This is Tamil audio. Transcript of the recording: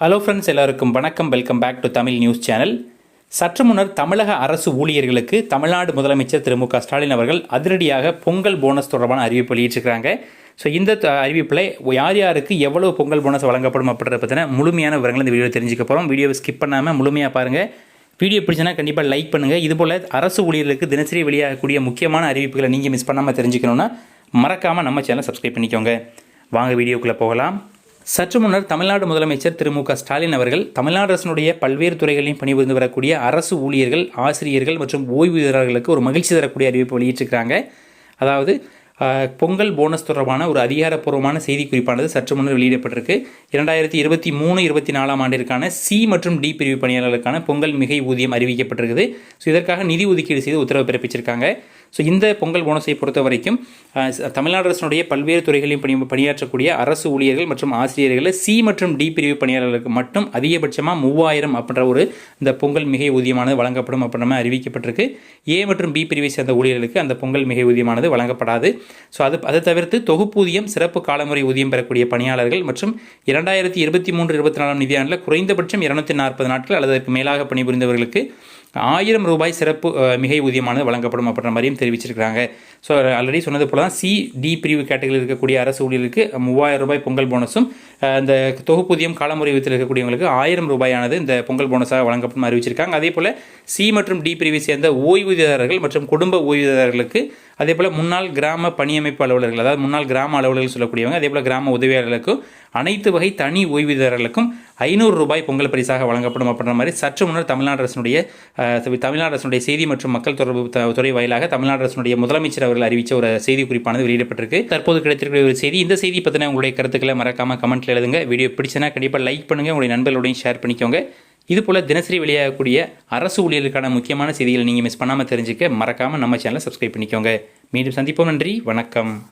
ஹலோ ஃப்ரெண்ட்ஸ் எல்லாருக்கும் வணக்கம். Welcome back to Tamil news channel சற்று முன்னர் தமிழக அரசு ஊழியர்களுக்கு தமிழ்நாடு முதலமைச்சர் திரு மு க ஸ்டாலின் அவர்கள் அதிரடியாக பொங்கல் போனஸ் தொடர்பான அறிவிப்பு வெளியிட்டிருக்கிறாங்க. ஸோ இந்த அறிவிப்பில் யார் யாருக்கு எவ்வளவு பொங்கல் போனஸ் வழங்கப்படும் அப்படின்றத பற்றின முழுமையான விவரங்கள் இந்த வீடியோ தெரிஞ்சுக்க போகிறோம் வீடியோவை ஸ்கிப் பண்ணாமல் முழுமையாக பாருங்கள் வீடியோ பிடிச்சுன்னா கண்டிப்பாக லைக் பண்ணுங்கள் இதுபோல் அரசு ஊழியர்களுக்கு தினசரி வெளியாகக்கூடிய முக்கியமான அறிவிப்புகளை நீங்கள் மிஸ் பண்ணாமல் தெரிஞ்சுக்கணுன்னா மறக்காமல் நம்ம சேனலை சப்ஸ்கிரைப் பண்ணிக்கோங்க. வாங்க வீடியோக்குள்ளே போகலாம். சற்று முன்னர் தமிழ்நாடு முதலமைச்சர் திரு மு க ஸ்டாலின் அவர்கள் தமிழ்நாடு அரசினுடைய பல்வேறு துறைகளிலும் பணிபுரிந்து வரக்கூடிய அரசு ஊழியர்கள் ஆசிரியர்கள் மற்றும் ஓய்வூதியர்களுக்கு ஒரு மகிழ்ச்சி தரக்கூடிய அறிவிப்பு வெளியிட்டிருக்கிறாங்க. அதாவது பொங்கல் போனஸ் தொடர்பான ஒரு அதிகாரப்பூர்வமான செய்தி குறிப்பானது சற்று முன்னர் வெளியிடப்பட்டிருக்கு. இரண்டாயிரத்தி இருபத்தி மூணு இருபத்தி நாலாம் ஆண்டிற்கான சி மற்றும் டி பிரிவு பணியாளர்களுக்கான பொங்கல் மிகை ஊதியம் அறிவிக்கப்பட்டிருக்குது. ஸோ இதற்காக நிதி ஒதுக்கீடு செய்து உத்தரவு பிறப்பிச்சிருக்காங்க. ஸோ இந்த பொங்கல் போனஸை பொறுத்த வரைக்கும் தமிழ்நாடு அரசினுடைய பல்வேறு துறைகளிலும் பணி பணியாற்றக்கூடிய அரசு ஊழியர்கள் மற்றும் ஆசிரியர்களை சி மற்றும் டி பிரிவு பணியாளர்களுக்கு மட்டும் அதிகபட்சமாக மூவாயிரம் அப்படின்ற ஒரு இந்த பொங்கல் மிகை ஊதியமானது வழங்கப்படும் அப்படின்ற மாதிரி அறிவிக்கப்பட்டிருக்கு. ஏ மற்றும் பி பிரிவை சேர்ந்த ஊழியர்களுக்கு அந்த பொங்கல் மிகை ஊதியமானது வழங்கப்படாது. ஸோ அது அதை தவிர்த்து தொகுப்பூதியம் சிறப்பு காலமுறை ஊதியம் பெறக்கூடிய பணியாளர்கள் மற்றும் இரண்டாயிரத்தி இருபத்தி மூன்று இருபத்தி நாலாம் நிதியாண்டில் குறைந்தபட்சம் இரநூத்தி நாற்பது நாட்கள் அல்லது அதற்கு மேலாக பணிபுரிந்தவர்களுக்கு ஆயிரம் ரூபாய் சிறப்பு மிகை ஊதியமானது வழங்கப்படும் அப்படின்ற மாதிரியும் தெரிவிச்சிருக்கிறாங்க. ஸோ ஆல்ரெடி சொன்னது போல தான் சி டி பிரிவு கேட்டகரியில் இருக்கக்கூடிய அரசு ஊழியர்களுக்கு மூவாயிரம் ரூபாய் பொங்கல் போனஸும் அஹ், இந்த தொகுப்பூதியம் காலமுறை விதத்தில் இருக்கக்கூடியவங்களுக்கு ஆயிரம் ரூபாயானது இந்த பொங்கல் போனஸாக வழங்கப்படும் அறிவிச்சிருக்காங்க. அதே போல் சி மற்றும் டி பிரிவை சேர்ந்த ஓய்வூதியதாரர்கள் மற்றும் குடும்ப ஓய்வூதியதாரர்களுக்கு அதே போல் முன்னாள் கிராம பணியமைப்பு அலுவலர்கள் அதாவது முன்னாள் கிராம அலுவலர்கள் சொல்லக்கூடியவங்க அதே போல் கிராம உதவியாளர்களுக்கும் அனைத்து வகை தனி ஓய்வூதியர்களுக்கும் ஐநூறு ரூபாய் பொங்கல் பரிசாக வழங்கப்படும் அப்படின்ற மாதிரி சற்று முன்னர் தமிழ்நாடு அரசினுடைய தமிழ்நாடு அரசினுடைய செய்தி மற்றும் மக்கள் தொடர்பு துறை வாயிலாக தமிழ்நாடு அரசினுடைய முதலமைச்சர் அவர்கள் அறிவித்த ஒரு செய்தி குறிப்பானது வெளியிடப்பட்டிருக்கு. தற்போது கிடைத்திருக்கிற ஒரு செய்தி இந்த செய்தி பற்றின உங்களுடைய கருத்துக்களை மறக்காம கமெண்ட்ல எழுதுங்க. வீடியோ பிடிச்சனா கண்டிப்பாக லைக் பண்ணுங்க. உங்களுடைய நண்பர்களோடையும் ஷேர் பண்ணிக்கோங்க. இதுபோல் தினசரி வெளியாகக்கூடிய அரசு ஊழியர்களுக்கான முக்கியமான செய்திகளை நீங்கள் மிஸ் பண்ணாமல் தெரிஞ்சுக்க மறக்காமல் நம்ம சேனலை சப்ஸ்கிரைப் பண்ணிக்கோங்க. மீண்டும் சந்திப்போம். நன்றி. வணக்கம்.